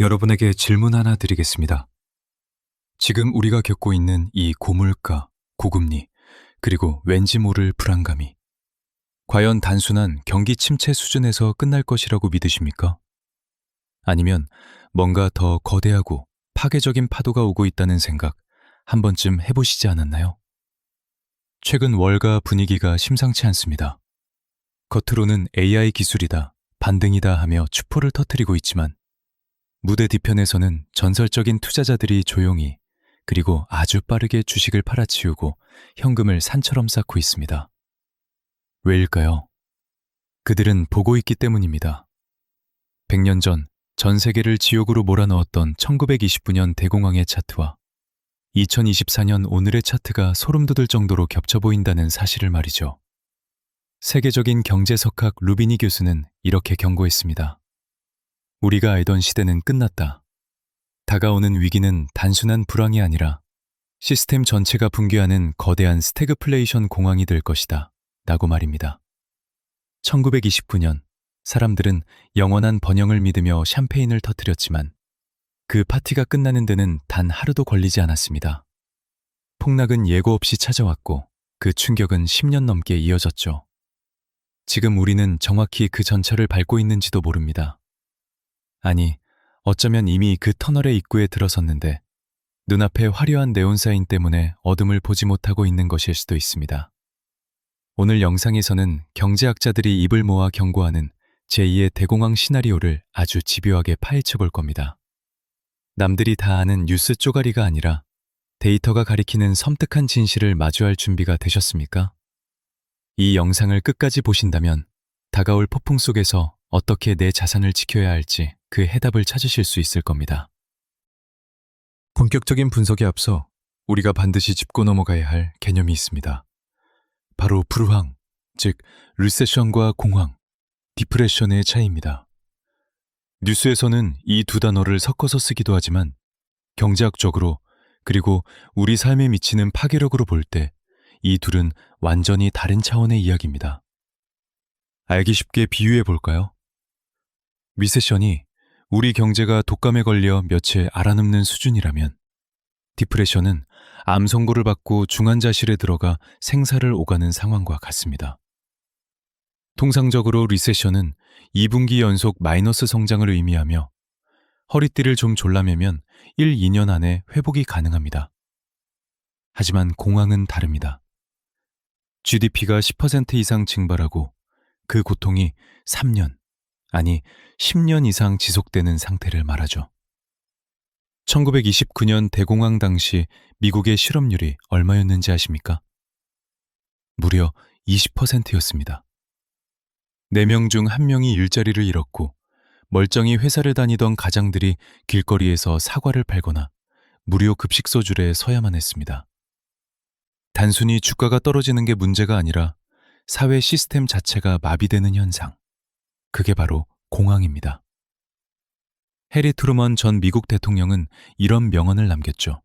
여러분에게 질문 하나 드리겠습니다. 지금 우리가 겪고 있는 이 고물가, 고금리, 그리고 왠지 모를 불안감이 과연 단순한 경기 침체 수준에서 끝날 것이라고 믿으십니까? 아니면 뭔가 더 거대하고 파괴적인 파도가 오고 있다는 생각 한 번쯤 해보시지 않았나요? 최근 월가 분위기가 심상치 않습니다. 겉으로는 AI 기술이다, 반등이다 하며 추포를 터뜨리고 있지만 무대 뒤편에서는 전설적인 투자자들이 조용히 그리고 아주 빠르게 주식을 팔아치우고 현금을 산처럼 쌓고 있습니다. 왜일까요? 그들은 보고 있기 때문입니다. 100년 전 전 세계를 지옥으로 몰아넣었던 1929년 대공황의 차트와 2024년 오늘의 차트가 소름 돋을 정도로 겹쳐 보인다는 사실을 말이죠. 세계적인 경제석학 루비니 교수는 이렇게 경고했습니다. 우리가 알던 시대는 끝났다. 다가오는 위기는 단순한 불황이 아니라 시스템 전체가 붕괴하는 거대한 스태그플레이션 공황이 될 것이다. 라고 말입니다. 1929년 사람들은 영원한 번영을 믿으며 샴페인을 터뜨렸지만 그 파티가 끝나는 데는 단 하루도 걸리지 않았습니다. 폭락은 예고 없이 찾아왔고 그 충격은 10년 넘게 이어졌죠. 지금 우리는 정확히 그 전철을 밟고 있는지도 모릅니다. 아니, 어쩌면 이미 그 터널의 입구에 들어섰는데 눈앞에 화려한 네온사인 때문에 어둠을 보지 못하고 있는 것일 수도 있습니다. 오늘 영상에서는 경제학자들이 입을 모아 경고하는 제2의 대공황 시나리오를 아주 집요하게 파헤쳐 볼 겁니다. 남들이 다 아는 뉴스 쪼가리가 아니라 데이터가 가리키는 섬뜩한 진실을 마주할 준비가 되셨습니까? 이 영상을 끝까지 보신다면 다가올 폭풍 속에서 어떻게 내 자산을 지켜야 할지 그 해답을 찾으실 수 있을 겁니다. 본격적인 분석에 앞서 우리가 반드시 짚고 넘어가야 할 개념이 있습니다. 바로 불황, 즉 리세션과 공황, 디프레션의 차이입니다. 뉴스에서는 이 두 단어를 섞어서 쓰기도 하지만 경제학적으로 그리고 우리 삶에 미치는 파괴력으로 볼 때 이 둘은 완전히 다른 차원의 이야기입니다. 알기 쉽게 비유해 볼까요? 리세션이 우리 경제가 독감에 걸려 며칠 알아눕는 수준이라면 디프레션은 암 선고를 받고 중환자실에 들어가 생사를 오가는 상황과 같습니다. 통상적으로 리세션은 2분기 연속 마이너스 성장을 의미하며 허리띠를 좀 졸라매면 1, 2년 안에 회복이 가능합니다. 하지만 공황은 다릅니다. GDP가 10% 이상 증발하고 그 고통이 3년, 아니 10년 이상 지속되는 상태를 말하죠. 1929년 대공황 당시 미국의 실업률이 얼마였는지 아십니까? 무려 20%였습니다. 4명 중 1명이 일자리를 잃었고 멀쩡히 회사를 다니던 가장들이 길거리에서 사과를 팔거나 무료 급식소 줄에 서야만 했습니다. 단순히 주가가 떨어지는 게 문제가 아니라 사회 시스템 자체가 마비되는 현상. 그게 바로 공황입니다. 해리 트루먼 전 미국 대통령은 이런 명언을 남겼죠.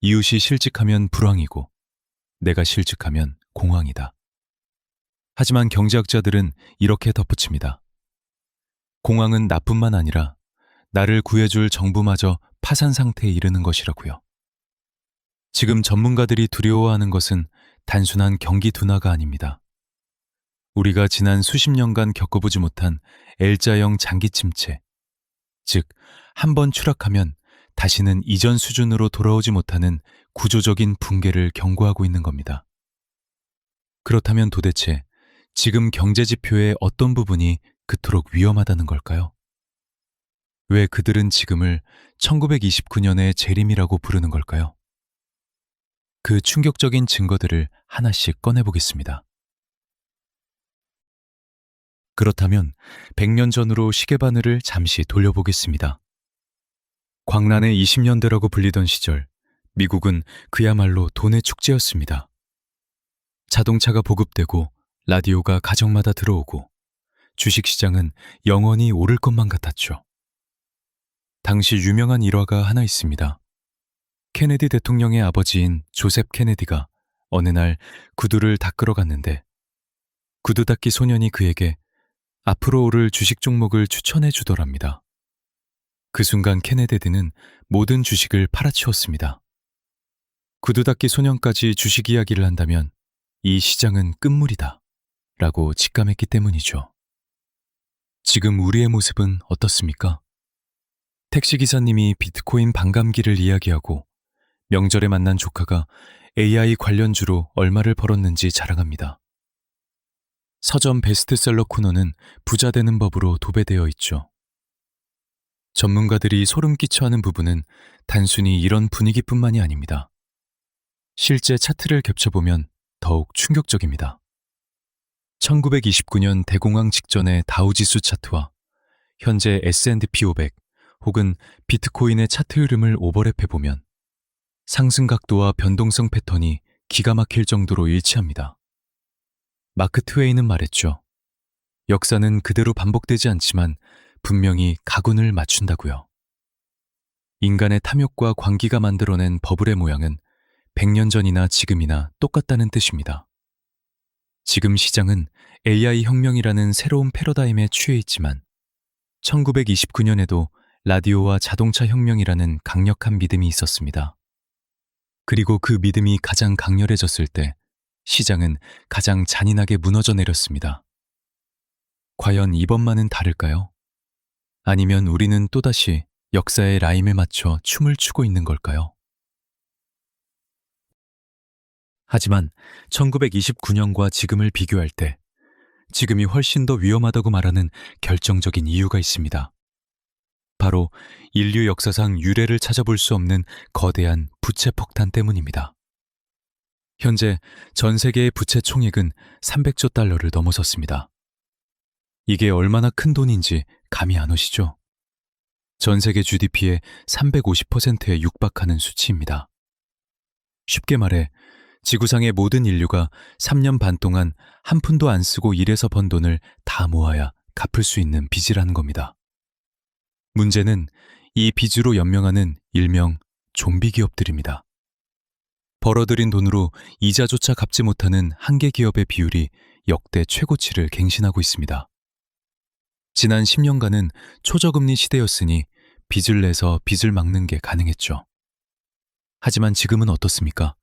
이웃이 실직하면 불황이고 내가 실직하면 공황이다. 하지만 경제학자들은 이렇게 덧붙입니다. 공황은 나뿐만 아니라 나를 구해줄 정부마저 파산 상태에 이르는 것이라고요. 지금 전문가들이 두려워하는 것은 단순한 경기 둔화가 아닙니다. 우리가 지난 수십 년간 겪어보지 못한 L자형 장기 침체, 즉, 한 번 추락하면 다시는 이전 수준으로 돌아오지 못하는 구조적인 붕괴를 경고하고 있는 겁니다. 그렇다면 도대체 지금 경제 지표의 어떤 부분이 그토록 위험하다는 걸까요? 왜 그들은 지금을 1929년의 재림이라고 부르는 걸까요? 그 충격적인 증거들을 하나씩 꺼내보겠습니다. 그렇다면 100년 전으로 시계바늘을 잠시 돌려보겠습니다. 광란의 20년대라고 불리던 시절, 미국은 그야말로 돈의 축제였습니다. 자동차가 보급되고 라디오가 가정마다 들어오고 주식시장은 영원히 오를 것만 같았죠. 당시 유명한 일화가 하나 있습니다. 케네디 대통령의 아버지인 조셉 케네디가 어느 날 구두를 닦으러 갔는데 구두 닦기 소년이 그에게 앞으로 오를 주식 종목을 추천해 주더랍니다. 그 순간 케네데드는 모든 주식을 팔아치웠습니다. 구두 닦기 소년까지 주식 이야기를 한다면 이 시장은 끝물이다. 라고 직감했기 때문이죠. 지금 우리의 모습은 어떻습니까? 택시기사님이 비트코인 반감기를 이야기하고 명절에 만난 조카가 AI 관련주로 얼마를 벌었는지 자랑합니다. 서점 베스트셀러 코너는 부자 되는 법으로 도배되어 있죠. 전문가들이 소름 끼쳐 하는 부분은 단순히 이런 분위기뿐만이 아닙니다. 실제 차트를 겹쳐보면 더욱 충격적입니다. 1929년 대공황 직전의 다우지수 차트와 현재 S&P 500 혹은 비트코인의 차트 흐름을 오버랩해보면 상승 각도와 변동성 패턴이 기가 막힐 정도로 일치합니다. 마크 트웨이는 말했죠. 역사는 그대로 반복되지 않지만 분명히 가군을 맞춘다고요. 인간의 탐욕과 광기가 만들어낸 버블의 모양은 100년 전이나 지금이나 똑같다는 뜻입니다. 지금 시장은 AI 혁명이라는 새로운 패러다임에 취해 있지만 1929년에도 라디오와 자동차 혁명이라는 강력한 믿음이 있었습니다. 그리고 그 믿음이 가장 강렬해졌을 때 시장은 가장 잔인하게 무너져 내렸습니다. 과연 이번만은 다를까요? 아니면 우리는 또다시 역사의 라임에 맞춰 춤을 추고 있는 걸까요? 하지만 1929년과 지금을 비교할 때 지금이 훨씬 더 위험하다고 말하는 결정적인 이유가 있습니다. 바로 인류 역사상 유례를 찾아볼 수 없는 거대한 부채 폭탄 때문입니다. 현재 전 세계의 부채 총액은 300조 달러를 넘어섰습니다. 이게 얼마나 큰 돈인지 감이 안 오시죠? 전 세계 GDP의 350%에 육박하는 수치입니다. 쉽게 말해 지구상의 모든 인류가 3년 반 동안 한 푼도 안 쓰고 일해서 번 돈을 다 모아야 갚을 수 있는 빚이라는 겁니다. 문제는 이 빚으로 연명하는 일명 좀비 기업들입니다. 벌어들인 돈으로 이자조차 갚지 못하는 한계 기업의 비율이 역대 최고치를 갱신하고 있습니다. 지난 10년간은 초저금리 시대였으니 빚을 내서 빚을 막는 게 가능했죠. 하지만 지금은 어떻습니까?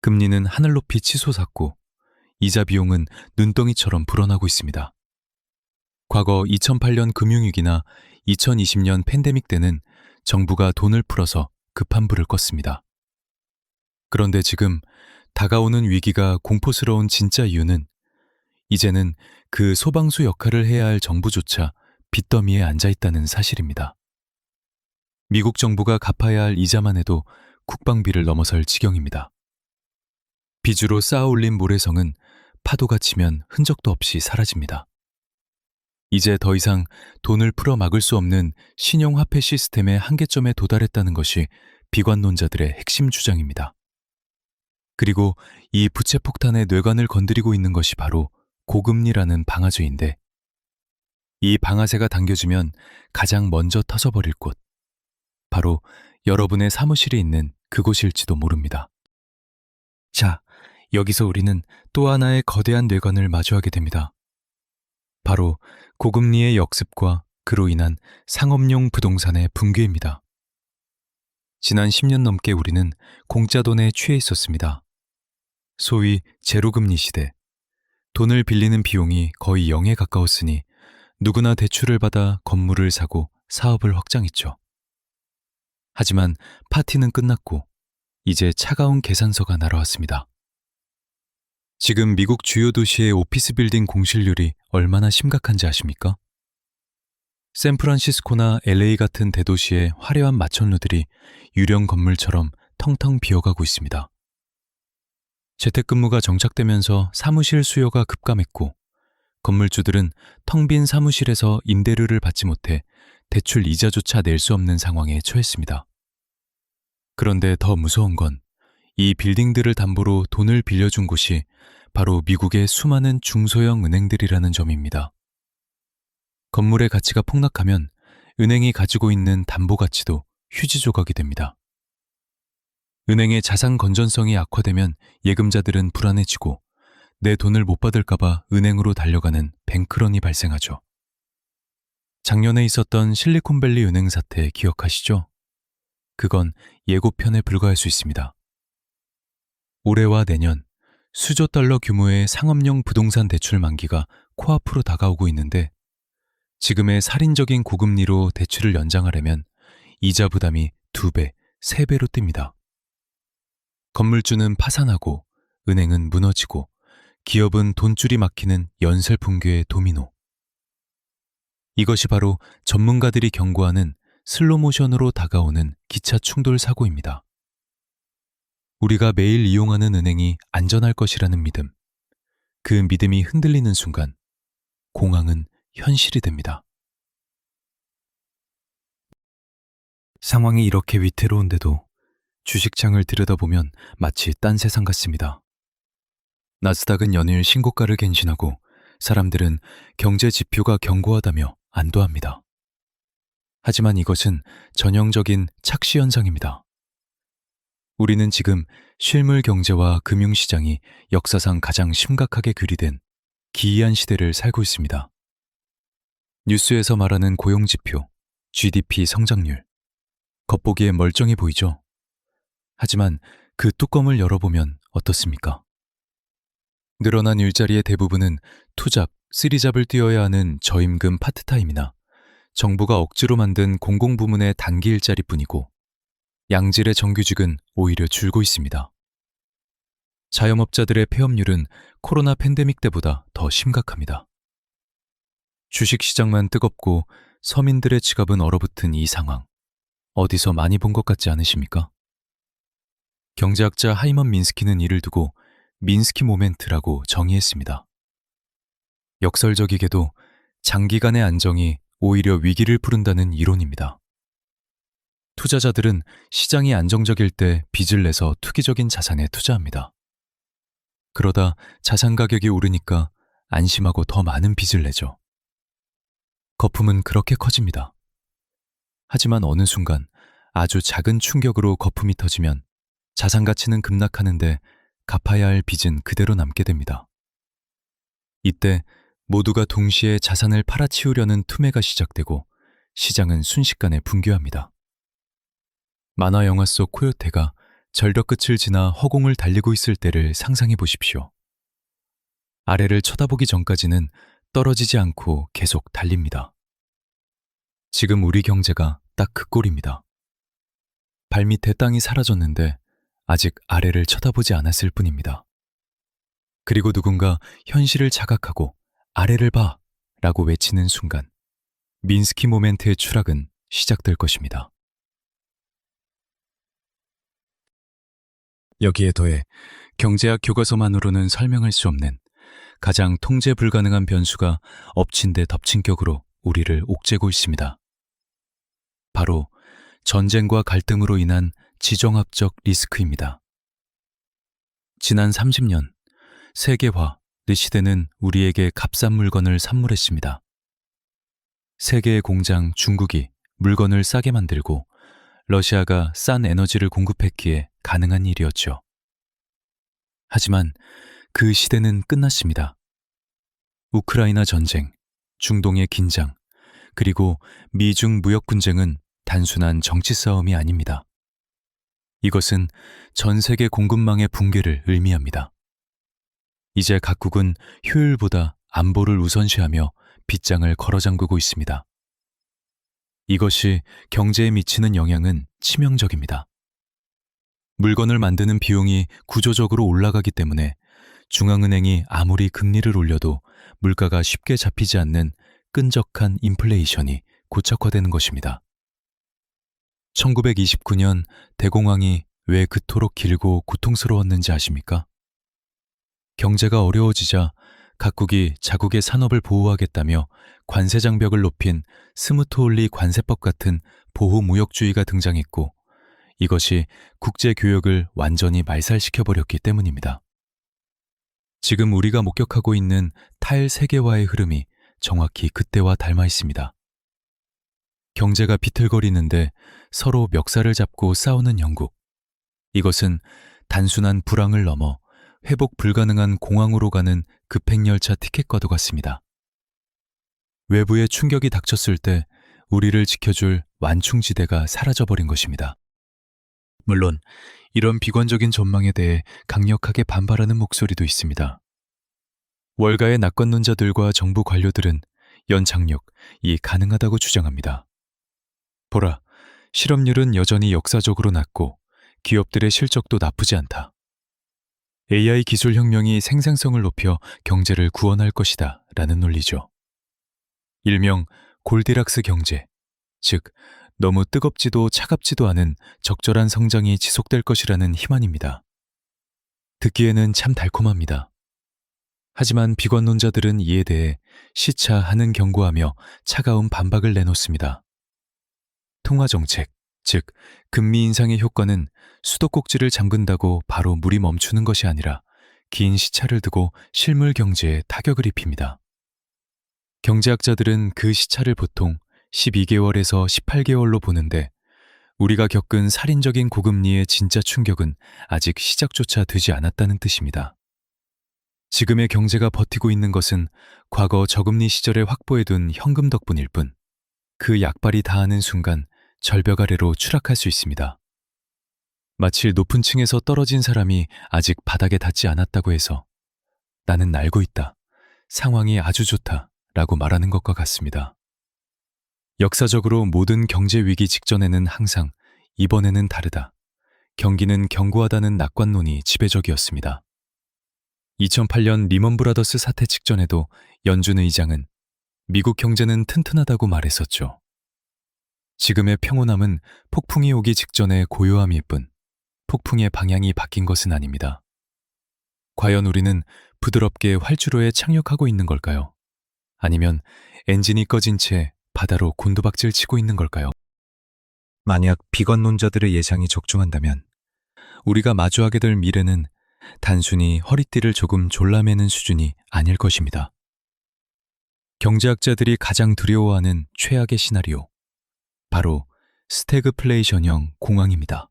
금리는 하늘 높이 치솟았고 이자 비용은 눈덩이처럼 불어나고 있습니다. 과거 2008년 금융위기나 2020년 팬데믹 때는 정부가 돈을 풀어서 급한 불을 껐습니다. 그런데 지금 다가오는 위기가 공포스러운 진짜 이유는 이제는 그 소방수 역할을 해야 할 정부조차 빚더미에 앉아 있다는 사실입니다. 미국 정부가 갚아야 할 이자만 해도 국방비를 넘어설 지경입니다. 빚으로 쌓아 올린 모래성은 파도가 치면 흔적도 없이 사라집니다. 이제 더 이상 돈을 풀어 막을 수 없는 신용화폐 시스템의 한계점에 도달했다는 것이 비관론자들의 핵심 주장입니다. 그리고 이 부채 폭탄의 뇌관을 건드리고 있는 것이 바로 고금리라는 방아쇠인데 이 방아쇠가 당겨지면 가장 먼저 터져버릴 곳, 바로 여러분의 사무실에 있는 그곳일지도 모릅니다. 자, 여기서 우리는 또 하나의 거대한 뇌관을 마주하게 됩니다. 바로 고금리의 역습과 그로 인한 상업용 부동산의 붕괴입니다. 지난 10년 넘게 우리는 공짜 돈에 취해 있었습니다. 소위 제로금리 시대. 돈을 빌리는 비용이 거의 0에 가까웠으니 누구나 대출을 받아 건물을 사고 사업을 확장했죠. 하지만 파티는 끝났고 이제 차가운 계산서가 날아왔습니다. 지금 미국 주요 도시의 오피스 빌딩 공실률이 얼마나 심각한지 아십니까? 샌프란시스코나 LA 같은 대도시의 화려한 마천루들이 유령 건물처럼 텅텅 비어가고 있습니다. 재택근무가 정착되면서 사무실 수요가 급감했고 건물주들은 텅 빈 사무실에서 임대료를 받지 못해 대출 이자조차 낼 수 없는 상황에 처했습니다. 그런데 더 무서운 건 이 빌딩들을 담보로 돈을 빌려준 곳이 바로 미국의 수많은 중소형 은행들이라는 점입니다. 건물의 가치가 폭락하면 은행이 가지고 있는 담보 가치도 휴지 조각이 됩니다. 은행의 자산 건전성이 악화되면 예금자들은 불안해지고 내 돈을 못 받을까봐 은행으로 달려가는 뱅크런이 발생하죠. 작년에 있었던 실리콘밸리 은행 사태 기억하시죠? 그건 예고편에 불과할 수 있습니다. 올해와 내년 수조 달러 규모의 상업용 부동산 대출 만기가 코앞으로 다가오고 있는데 지금의 살인적인 고금리로 대출을 연장하려면 이자 부담이 두 배, 세 배로 뜁니다. 건물주는 파산하고 은행은 무너지고 기업은 돈줄이 막히는 연쇄 붕괴의 도미노. 이것이 바로 전문가들이 경고하는 슬로모션으로 다가오는 기차 충돌 사고입니다. 우리가 매일 이용하는 은행이 안전할 것이라는 믿음. 그 믿음이 흔들리는 순간 공황은 현실이 됩니다. 상황이 이렇게 위태로운데도 주식창을 들여다보면 마치 딴 세상 같습니다. 나스닥은 연일 신고가를 갱신하고 사람들은 경제 지표가 견고하다며 안도합니다. 하지만 이것은 전형적인 착시 현상입니다. 우리는 지금 실물 경제와 금융 시장이 역사상 가장 심각하게 괴리된 기이한 시대를 살고 있습니다. 뉴스에서 말하는 고용 지표, GDP 성장률. 겉보기에 멀쩡해 보이죠? 하지만 그 뚜껑을 열어보면 어떻습니까? 늘어난 일자리의 대부분은 투잡, 쓰리잡을 뛰어야 하는 저임금 파트타임이나 정부가 억지로 만든 공공부문의 단기 일자리뿐이고 양질의 정규직은 오히려 줄고 있습니다. 자영업자들의 폐업률은 코로나 팬데믹 때보다 더 심각합니다. 주식시장만 뜨겁고 서민들의 지갑은 얼어붙은 이 상황. 어디서 많이 본 것 같지 않으십니까? 경제학자 하이먼 민스키는 이를 두고 민스키 모멘트라고 정의했습니다. 역설적이게도 장기간의 안정이 오히려 위기를 부른다는 이론입니다. 투자자들은 시장이 안정적일 때 빚을 내서 투기적인 자산에 투자합니다. 그러다 자산 가격이 오르니까 안심하고 더 많은 빚을 내죠. 거품은 그렇게 커집니다. 하지만 어느 순간 아주 작은 충격으로 거품이 터지면 자산 가치는 급락하는데 갚아야 할 빚은 그대로 남게 됩니다. 이때 모두가 동시에 자산을 팔아치우려는 투매가 시작되고 시장은 순식간에 붕괴합니다. 만화 영화 속 코요테가 절벽 끝을 지나 허공을 달리고 있을 때를 상상해 보십시오. 아래를 쳐다보기 전까지는 떨어지지 않고 계속 달립니다. 지금 우리 경제가 딱 그 꼴입니다. 발밑에 땅이 사라졌는데 아직 아래를 쳐다보지 않았을 뿐입니다. 그리고 누군가 현실을 자각하고 아래를 봐! 라고 외치는 순간 민스키 모멘트의 추락은 시작될 것입니다. 여기에 더해 경제학 교과서만으로는 설명할 수 없는 가장 통제 불가능한 변수가 엎친 데 덮친 격으로 우리를 옥죄고 있습니다. 바로 전쟁과 갈등으로 인한 지정학적 리스크입니다. 지난 30년 세계화 그 시대는 우리에게 값싼 물건을 선물했습니다. 세계의 공장 중국이 물건을 싸게 만들고 러시아가 싼 에너지를 공급했기에 가능한 일이었죠. 하지만 그 시대는 끝났습니다. 우크라이나 전쟁, 중동의 긴장, 그리고 미중 무역 분쟁은 단순한 정치 싸움이 아닙니다. 이것은 전 세계 공급망의 붕괴를 의미합니다. 이제 각국은 효율보다 안보를 우선시하며 빗장을 걸어 잠그고 있습니다. 이것이 경제에 미치는 영향은 치명적입니다. 물건을 만드는 비용이 구조적으로 올라가기 때문에 중앙은행이 아무리 금리를 올려도 물가가 쉽게 잡히지 않는 끈적한 인플레이션이 고착화되는 것입니다. 1929년 대공황이 왜 그토록 길고 고통스러웠는지 아십니까? 경제가 어려워지자 각국이 자국의 산업을 보호하겠다며 관세 장벽을 높인 스무트홀리 관세법 같은 보호 무역주의가 등장했고 이것이 국제 교역을 완전히 말살시켜 버렸기 때문입니다. 지금 우리가 목격하고 있는 타일 세계화의 흐름이 정확히 그때와 닮아 있습니다. 경제가 비틀거리는데 서로 멱살을 잡고 싸우는 영국. 이것은 단순한 불황을 넘어 회복 불가능한 공항으로 가는 급행열차 티켓과도 같습니다. 외부의 충격이 닥쳤을 때 우리를 지켜줄 완충지대가 사라져버린 것입니다. 물론 이런 비관적인 전망에 대해 강력하게 반발하는 목소리도 있습니다. 월가의 낙관론자들과 정부 관료들은 연착륙, 이 가능하다고 주장합니다. 보라, 실업률은 여전히 역사적으로 낮고 기업들의 실적도 나쁘지 않다. AI 기술 혁명이 생산성을 높여 경제를 구원할 것이다 라는 논리죠. 일명 골디락스 경제, 즉 너무 뜨겁지도 차갑지도 않은 적절한 성장이 지속될 것이라는 희망입니다. 듣기에는 참 달콤합니다. 하지만 비관론자들은 이에 대해 시차하는 경고하며 차가운 반박을 내놓습니다. 통화정책, 즉 금리 인상의 효과는 수도꼭지를 잠근다고 바로 물이 멈추는 것이 아니라 긴 시차를 두고 실물 경제에 타격을 입힙니다. 경제학자들은 그 시차를 보통 12개월에서 18개월로 보는데 우리가 겪은 살인적인 고금리의 진짜 충격은 아직 시작조차 되지 않았다는 뜻입니다. 지금의 경제가 버티고 있는 것은 과거 저금리 시절에 확보해둔 현금 덕분일 뿐, 그 약발이 닿는 순간 절벽 아래로 추락할 수 있습니다. 마치 높은 층에서 떨어진 사람이 아직 바닥에 닿지 않았다고 해서 나는 알고 있다. 상황이 아주 좋다. 라고 말하는 것과 같습니다. 역사적으로 모든 경제 위기 직전에는 항상 이번에는 다르다. 경기는 견고하다는 낙관론이 지배적이었습니다. 2008년 리먼 브라더스 사태 직전에도 연준 의장은 미국 경제는 튼튼하다고 말했었죠. 지금의 평온함은 폭풍이 오기 직전의 고요함일 뿐 폭풍의 방향이 바뀐 것은 아닙니다. 과연 우리는 부드럽게 활주로에 착륙하고 있는 걸까요? 아니면 엔진이 꺼진 채 바다로 곤두박질 치고 있는 걸까요? 만약 비관론자들의 예상이 적중한다면 우리가 마주하게 될 미래는 단순히 허리띠를 조금 졸라매는 수준이 아닐 것입니다. 경제학자들이 가장 두려워하는 최악의 시나리오. 바로 스태그플레이션형 공황입니다.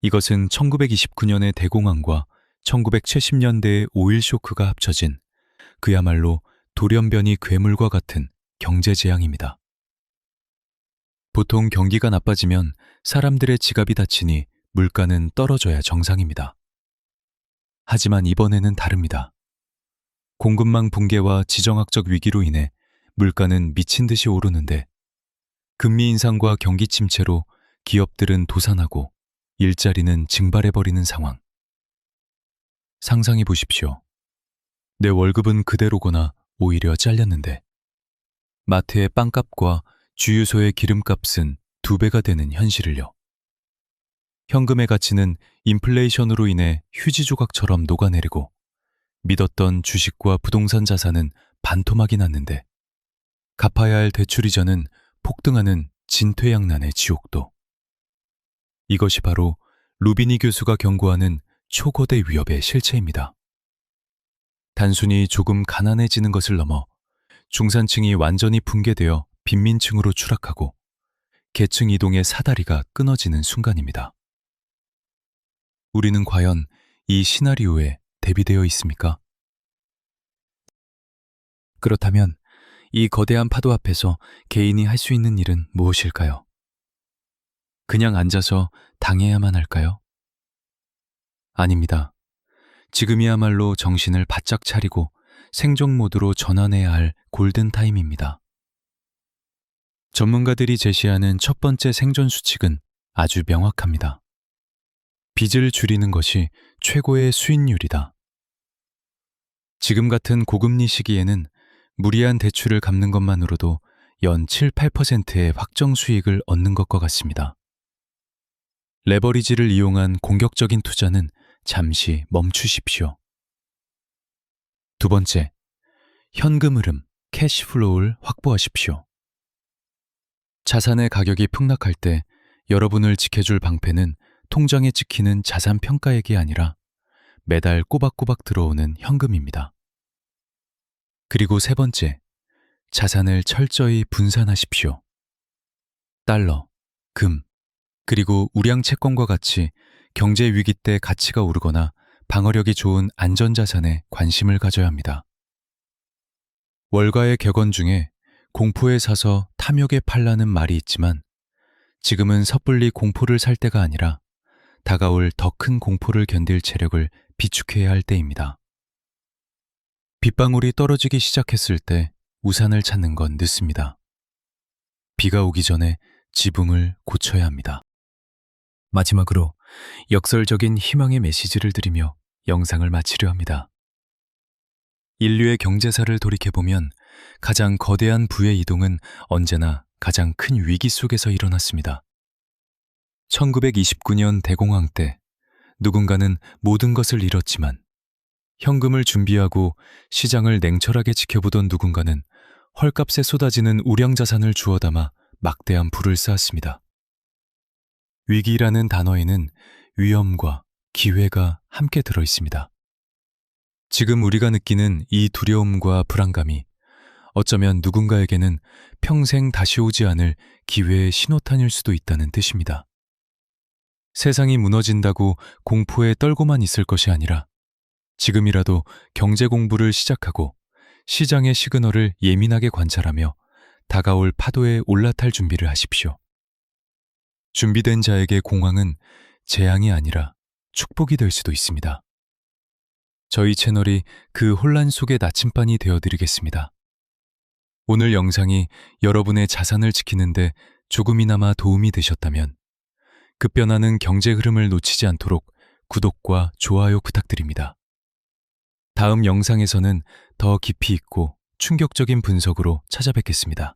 이것은 1929년의 대공황과 1970년대의 오일 쇼크가 합쳐진 그야말로 돌연변이 괴물과 같은 경제 재앙입니다. 보통 경기가 나빠지면 사람들의 지갑이 다치니 물가는 떨어져야 정상입니다. 하지만 이번에는 다릅니다. 공급망 붕괴와 지정학적 위기로 인해 물가는 미친 듯이 오르는데 금리 인상과 경기 침체로 기업들은 도산하고 일자리는 증발해버리는 상황. 상상해 보십시오. 내 월급은 그대로거나 오히려 잘렸는데 마트의 빵값과 주유소의 기름값은 두 배가 되는 현실을요. 현금의 가치는 인플레이션으로 인해 휴지 조각처럼 녹아내리고 믿었던 주식과 부동산 자산은 반토막이 났는데 갚아야 할 대출 이자는 폭등하는 진퇴양난의 지옥도. 이것이 바로 루비니 교수가 경고하는 초거대 위협의 실체입니다. 단순히 조금 가난해지는 것을 넘어 중산층이 완전히 붕괴되어 빈민층으로 추락하고 계층 이동의 사다리가 끊어지는 순간입니다. 우리는 과연 이 시나리오에 대비되어 있습니까? 그렇다면 이 거대한 파도 앞에서 개인이 할 수 있는 일은 무엇일까요? 그냥 앉아서 당해야만 할까요? 아닙니다. 지금이야말로 정신을 바짝 차리고 생존 모드로 전환해야 할 골든 타임입니다. 전문가들이 제시하는 첫 번째 생존 수칙은 아주 명확합니다. 빚을 줄이는 것이 최고의 수익률이다. 지금 같은 고금리 시기에는 무리한 대출을 갚는 것만으로도 연 7, 8%의 확정 수익을 얻는 것과 같습니다. 레버리지를 이용한 공격적인 투자는 잠시 멈추십시오. 두 번째, 현금 흐름, 캐시 플로우를 확보하십시오. 자산의 가격이 폭락할 때 여러분을 지켜줄 방패는 통장에 찍히는 자산 평가액이 아니라 매달 꼬박꼬박 들어오는 현금입니다. 그리고 세 번째, 자산을 철저히 분산하십시오. 달러, 금, 그리고 우량 채권과 같이 경제 위기 때 가치가 오르거나 방어력이 좋은 안전자산에 관심을 가져야 합니다. 월가의 격언 중에 공포에 사서 탐욕에 팔라는 말이 있지만 지금은 섣불리 공포를 살 때가 아니라 다가올 더 큰 공포를 견딜 체력을 비축해야 할 때입니다. 빗방울이 떨어지기 시작했을 때 우산을 찾는 건 늦습니다. 비가 오기 전에 지붕을 고쳐야 합니다. 마지막으로 역설적인 희망의 메시지를 드리며 영상을 마치려 합니다. 인류의 경제사를 돌이켜보면 가장 거대한 부의 이동은 언제나 가장 큰 위기 속에서 일어났습니다. 1929년 대공황 때 누군가는 모든 것을 잃었지만 현금을 준비하고 시장을 냉철하게 지켜보던 누군가는 헐값에 쏟아지는 우량자산을 주워 담아 막대한 부를 쌓았습니다. 위기라는 단어에는 위험과 기회가 함께 들어 있습니다. 지금 우리가 느끼는 이 두려움과 불안감이 어쩌면 누군가에게는 평생 다시 오지 않을 기회의 신호탄일 수도 있다는 뜻입니다. 세상이 무너진다고 공포에 떨고만 있을 것이 아니라 지금이라도 경제 공부를 시작하고 시장의 시그널을 예민하게 관찰하며 다가올 파도에 올라탈 준비를 하십시오. 준비된 자에게 공황은 재앙이 아니라 축복이 될 수도 있습니다. 저희 채널이 그 혼란 속의 나침반이 되어드리겠습니다. 오늘 영상이 여러분의 자산을 지키는데 조금이나마 도움이 되셨다면 급변하는 경제 흐름을 놓치지 않도록 구독과 좋아요 부탁드립니다. 다음 영상에서는 더 깊이 있고 충격적인 분석으로 찾아뵙겠습니다.